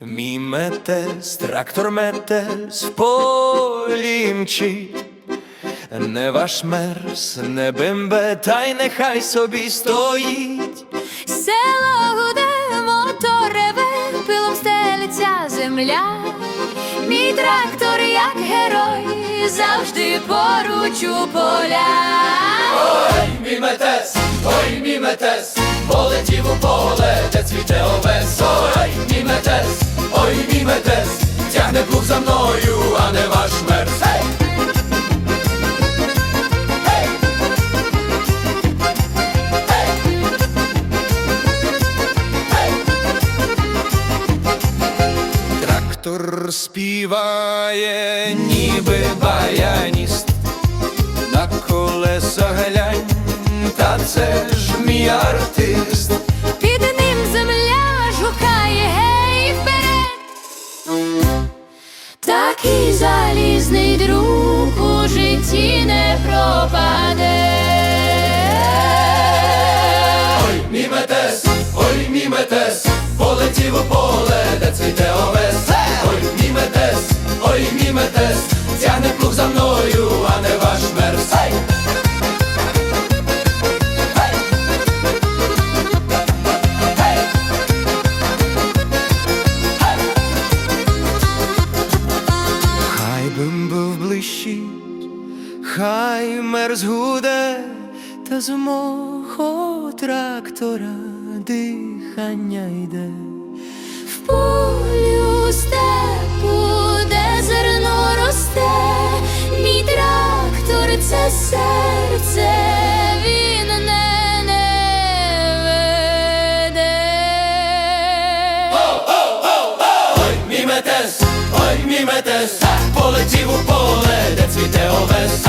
Мій метес, трактор метес в полі мчить. Не ваш мерс, не бембе, та й нехай собі стоїть. Село гуде, мотор реве, пилом стелиться земля. Мій трактор, як герой, завжди поруч у поля. Ой, мій метес, ой, мій метес, полетів у поле, де цвіте овес. Ой, мій метес, ой, тягне плуг за мною, а не ваш! Гей! Гей! Трактор співає, ніби баяніст на колеса глянь, та це Залізний друг у житті не пропаде. Ой, мій метес, ой, мій метес, полетів у поле, де цвіте овес. Ой, мій метес, ой, мій метес, тягне плуг за мною, кричить, хай мер згуде та з мого трактора дихання йде. В полю степу, де зерно росте, мій трактор це серце він не, не веде. Ой, мій метес, ой, мій метес полетів у поле, де цвіте овес.